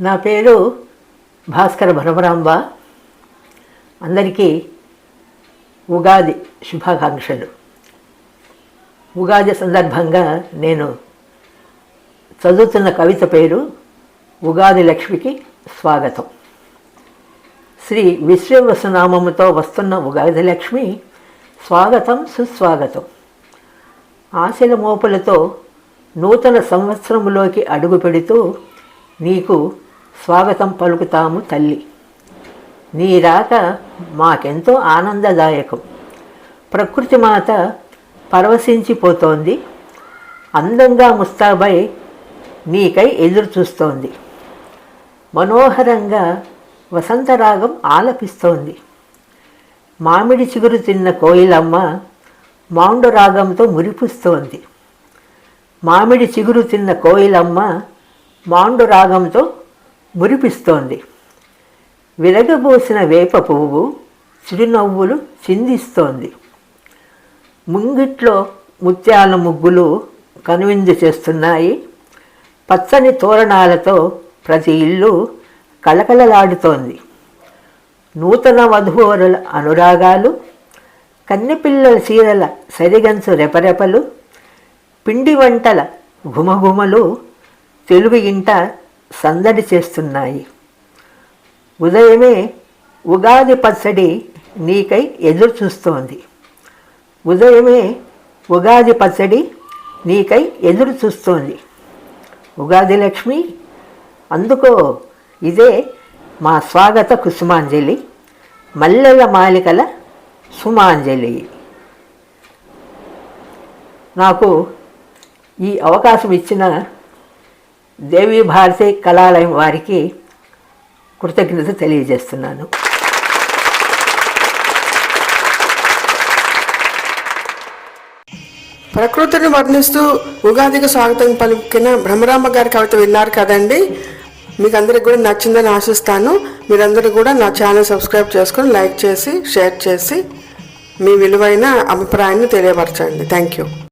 నా పేరు భాస్కర భరమరాంబ. అందరికీ ఉగాది శుభాకాంక్షలు. ఉగాది సందర్భంగా నేను చదువుతున్న కవిత పేరు ఉగాది లక్ష్మికి స్వాగతం. శ్రీ విశ్వవసునామముతో వస్తున్న ఉగాది లక్ష్మి స్వాగతం సుస్వాగతం. ఆశల మోపులతో నూతన సంవత్సరములోకి అడుగు పెడుతూ నీకు స్వాగతం పలుకుతాము తల్లి. నీ రాక మాకెంతో ఆనందదాయకం. ప్రకృతి మాత పరవశించిపోతోంది. అందంగా ముస్తాబై నీకై ఎదురు చూస్తోంది మనోహరంగా వసంతరాగం ఆలపిస్తోంది. మామిడి చిగురు తిన్న కోయిలమ్మ మాండు రాగంతో మురిపుస్తోంది. మామిడి చిగురు తిన్న కోయిలమ్మ మాండు రాగంతో మురిపిస్తోంది. విరగబోసిన వేప పువ్వు చిరునవ్వులు చిందిస్తోంది. ముంగిట్లో ముత్యాల ముగ్గులు కనువిందు చేస్తున్నాయి. పచ్చని తోరణాలతో ప్రతి ఇల్లు కళకళలాడుతోంది. నూతన వధూవరుల అనురాగాలు కన్నెపిల్లల చీరల సరిగంచు రెపరెపలు పిండి వంటల ఘుమఘుమలు తెలుగు ఇంట సందడి చేస్తున్నాయి. ఉదయమే ఉగాది పచ్చడి నీకై ఎదురు చూస్తోంది. ఉదయమే ఉగాది పచ్చడి నీకై ఎదురు చూస్తోంది. ఉగాది లక్ష్మి అందుకో ఇదే మా స్వాగత కుసుమాంజలి మల్లెల మాలికల సుమాంజలి. నాకు ఈ అవకాశం ఇచ్చిన దేవీ భారతి కళాలయం వారికి కృతజ్ఞత తెలియజేస్తున్నాను. ప్రకృతిని వర్ణిస్తూ ఉగాదికి స్వాగతం పలికిన బ్రహ్మరామ గారి కవిత విన్నారు కదండి. మీకు అందరికి కూడా నచ్చిందని ఆశిస్తాను. మీరందరూ కూడా నా ఛానల్ సబ్స్క్రైబ్ చేసుకొని లైక్ చేసి షేర్ చేసి మీ విలువైన అభిప్రాయాన్ని తెలియపరచండి. Thank you.